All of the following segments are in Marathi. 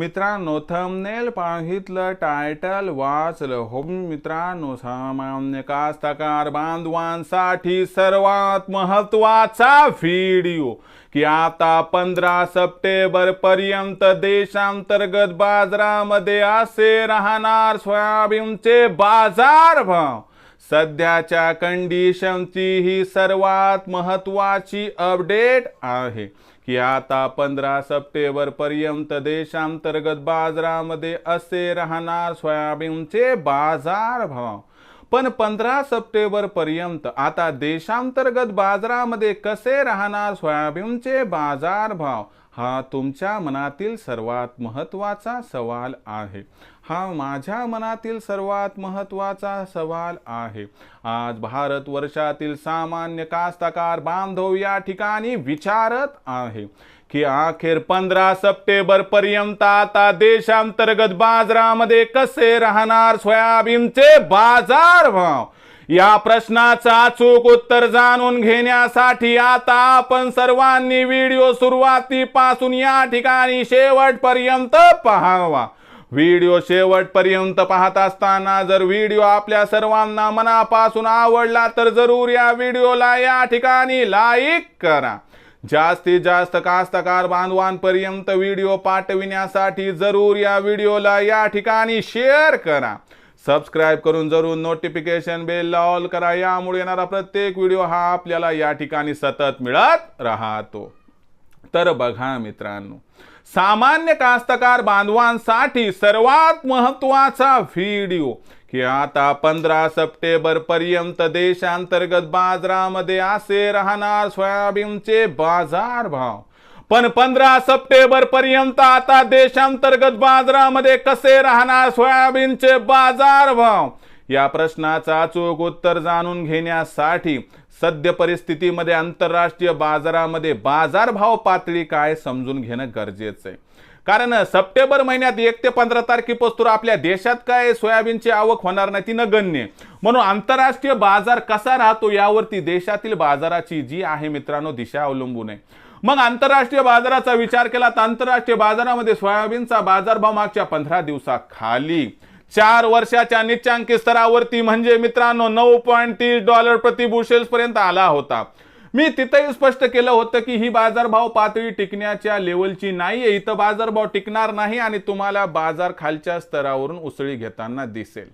मित्रांनो थंबनेल पाहितलं टायटल वाचलं. हो मित्रांनो सामान्य कास्तकार बांधवांसाठी सर्वात महत्त्वाचा व्हिडिओ की आता पंधरा सप्टेंबर पर्यंत देशांतर्गत बाजारामध्ये असे राहणार सोयाबीनचे बाजारभाव. सध्याच्या कंडिशनची ही सर्वात महत्वाची अपडेट आहे की आता पंधरा सप्टेंबर पर्यंत देशांतर्गत बाजारामध्ये असे राहणार सोयाबीनचे बाजारभाव पण पंधरा सप्टेंबर पर्यंत आता देशांतर्गत बाजारामध्ये कसे राहणार सोयाबीनचे बाजारभाव हा तुमच्या मनातील सर्वात महत्त्वाचा सवाल आहे. हा माझ्या मनातील सर्वात महत्त्वाचा सवाल आहे. आज भारत वर्षातील सामान्य कास्तकार बांधव या ठिकाणी विचारत आहे की अखेर पंधरा सप्टेंबर पर्यंत आता देशांतर्गत बाजारामध्ये कसे राहणार सोयाबीनचे बाजारभाव या प्रश्नाचं अचूक उत्तर जाणून घेण्यासाठी आता आपण सर्वांनी व्हिडिओ सुरुवातीपासून या ठिकाणी शेवटपर्यंत पाहावा. व्हिडिओ शेवटपर्यंत पाहत असताना जर व्हिडिओ आपल्या सर्वांना मनापासून आवडला तर जरूर या व्हिडिओला या ठिकाणी लाईक करा. जास्तीत जास्त कास्तकार बांधवांपर्यंत व्हिडिओ पाठविण्यासाठी जरूर या व्हिडिओला या ठिकाणी शेअर करा. सबस्क्राईब करून जरूर नोटिफिकेशन बेल ऑल करा. यामुळे येणारा प्रत्येक व्हिडिओ हा आपल्याला या ठिकाणी सतत मिळत राहतो. तर बघा मित्रांनो. सामान्य कास्तकार बांधवांसाठी सर्वात महत्त्वाचा व्हिडिओ की आता पंधरा सप्टेंबर पर्यंत देशांतर्गत बाजारामध्ये असे राहणार सोयाबीनचे बाजारभाव पण पंधरा सप्टेंबर पर्यंत आता देशांतर्गत बाजारामध्ये कसे राहणार सोयाबीनचे बाजारभाव या प्रश्नाचा अचूक उत्तर जाणून घेण्यासाठी सद्य परिस्थितीमध्ये आंतरराष्ट्रीय बाजारामध्ये बाजारभाव पातळी काय समजून घेणं गरजेचं आहे. कारण सप्टेंबर महिन्यात एक ते पंधरा तारखेपासून आपल्या देशात काय सोयाबीनची आवक होणार नाही ती नगण्य म्हणून आंतरराष्ट्रीय बाजार कसा राहतो यावरती देशातील बाजाराची जी आहे मित्रांनो दिशा अवलंबून आहे. मग आंतरराष्ट्रीय बाजाराचा विचार केला तर आंतरराष्ट्रीय बाजारामध्ये सोयाबीनचा बाजारभाव मागच्या पंधरा दिवसाखाली चार वर्षाच्या निच्चांकी स्तरावरती म्हणजे मित्रांनो नऊ पॉईंट तीस डॉलर प्रति बुशेल्स पर्यंत आला होता. मी तिथेही स्पष्ट केलं होतं की ही बाजारभाव पातळी टिकण्याच्या लेवलची नाहीये. इथं बाजारभाव टिकणार नाही आणि तुम्हाला बाजार खालच्या स्तरावरून उसळी घेताना दिसेल.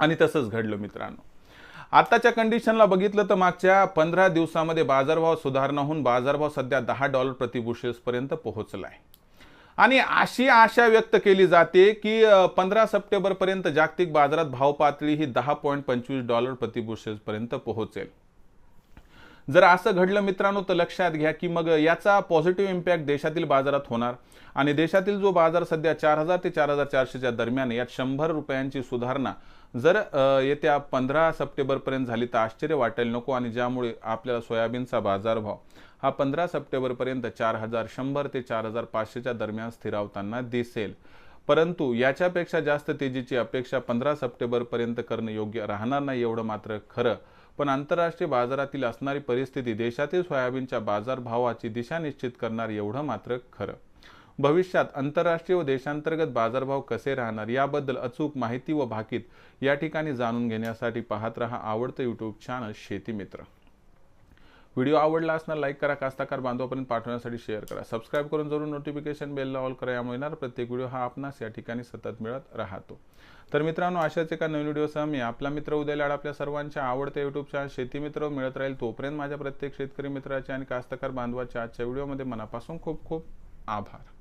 आणि तसंच घडलं मित्रांनो. आताच्या कंडिशनला बघितलं तर मागच्या पंधरा दिवसामध्ये बाजारभाव सुधारणा होऊन बाजारभाव सध्या दहा डॉलर प्रति बुशेल्सपर्यंत पोहोचलाय. आणि अशी आशा व्यक्त केली जाते की पंधरा सप्टेंबर पर्यंत जागतिक बाजारात भाव पातळी ही दहा पॉईंट पंचवीस डॉलर प्रति पर्यंत पोहोचेल. जर असं घडलं मित्रांनो तर लक्षात घ्या की मग याचा पॉझिटिव्ह इम्पॅक्ट देशातील बाजारात होणार आणि देशातील जो बाजार सध्या चार हजार ते चार हजार चारशेच्या दरम्यान यात शंभर रुपयांची सुधारणा जर येत्या पंधरा सप्टेंबरपर्यंत झाली तर आश्चर्य वाटेल नको आणि ज्यामुळे आपल्याला सोयाबीनचा बाजारभाव हा पंधरा सप्टेंबरपर्यंत चार हजार शंभर ते चार हजार पाचशेच्या दरम्यान स्थिरावताना दिसेल. परंतु याच्यापेक्षा जास्त तेजीची अपेक्षा पंधरा सप्टेंबरपर्यंत करणं योग्य राहणार नाही एवढं मात्र खरं. पण आंतरराष्ट्रीय बाजारातील असणारी परिस्थिती देशातील सोयाबीनच्या बाजारभावाची दिशा निश्चित करणार एवढं मात्र खरं. भविष्यात आंतरराष्ट्रीय व देशांतर्गत बाजारभाव कसे राहणार याबद्दल अचूक माहिती व भाकीत या ठिकाणी जाणून घेण्यासाठी पाहत रहा आवडतं यूट्यूब चॅनल शेती मित्र. व्हिडिओ आवडला असणार लाईक करा कास्ताकार बांधवापर्यंत पाठवण्यासाठी शेअर करा. सबस्क्राईब करून जरूर नोटिफिकेशन बेलला ऑल करा. यामुळे येणार प्रत्येक व्हिडिओ हा आपणास या ठिकाणी सतत मिळत राहतो. तर मित्रांनो अशाच एका नवीन व्हिडिओसह मी आपला मित्र उदय लाड आपल्या सर्वांच्या आवडत्या युट्यूब चॅनल शेती मित्र मिळत राहील तोपर्यंत माझ्या प्रत्येक शेतकरी मित्राचे आणि कास्तकार बांधवाच्या आजच्या व्हिडिओमध्ये मनापासून खूप खूप आभार.